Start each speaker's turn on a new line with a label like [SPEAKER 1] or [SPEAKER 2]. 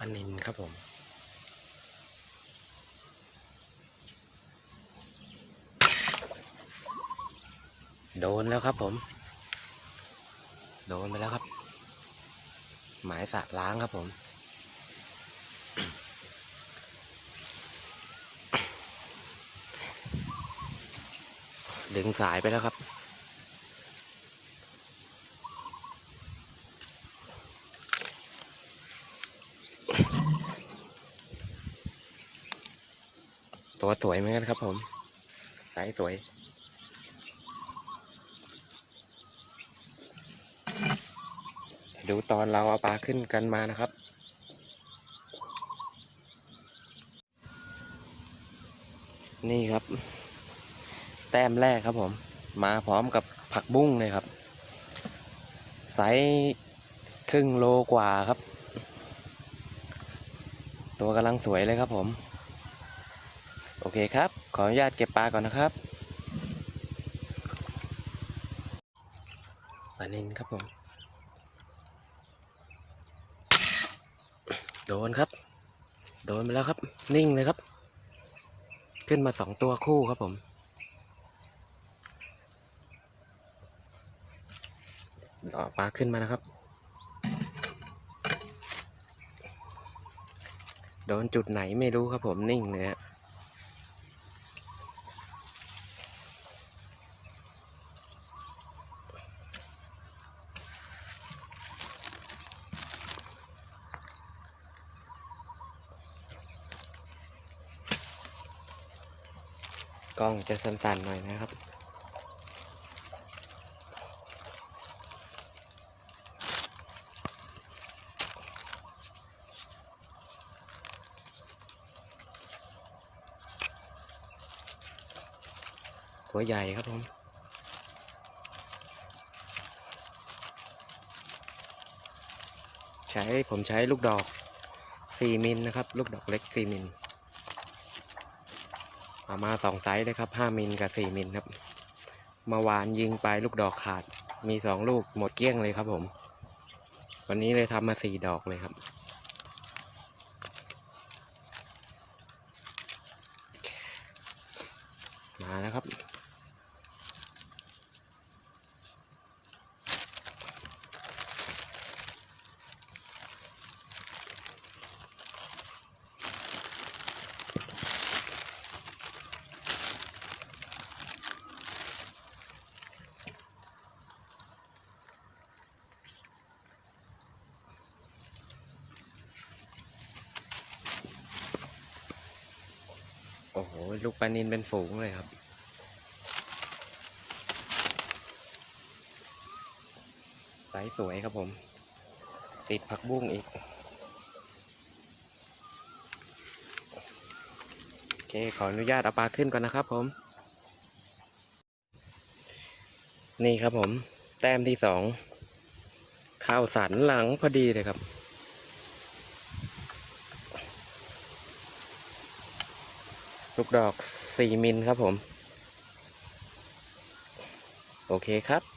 [SPEAKER 1] อันนินครับผมโดนแล้วครับผม โดนไปแล้วครับ หมายสะล้างครับผม ดึงสายไปแล้วครับ ตัวสวยเหมือนกันครับ ผมสายสวยดูตอนเราเอาปลาขึ้นกันมานะครับ นี่ครับ แต้มแรกครับผม มาพร้อมกับผักบุ้งเลยครับไซส์ครึ่งโลกว่าครับ ตัวกำลังสวยเลยครับผม อเคครับ ขออนุญาตเก็บปลาก่อนนะครับปลานินครับผม โดนครับ โดนไปแล้วครับ นิ่งเลยครับ ขึ้นมาสองตัวคู่ครับผมออปลาขึ้นมานะครับ โดนจุดไหนไม่รู้ครับผมนิ่งเลยฮะ กล้องจะสั่นๆหน่อยนะครับ ตัวใหญ่ครับผมใช้ผมใช้ลูกดอก 4 มิลนะครับ ลูกดอกเล็ก 4 มิล เอามาสองไซส์เลยครับ5มิลกับ4มิลครับเมื่อวานยิงไปลูกดอกขาด มี2ลูกหมดเกลี้ยงเลยครับผม วันนี้เลยทำมา4ดอกเลยครับ มาแล้วครับ โอ้โห ลูกปลานินเป็นฝูงเลยครับ สายสวยครับผม ติดผักบุ้งอีก โอเค ขออนุญาตเอาปลาขึ้นก่อนนะครับผม นี่ครับผม แต้มที่สอง ข้าวสันหลังพอดีเลยครับ ลูกดอก 4 มิลครับผม โอเคครับ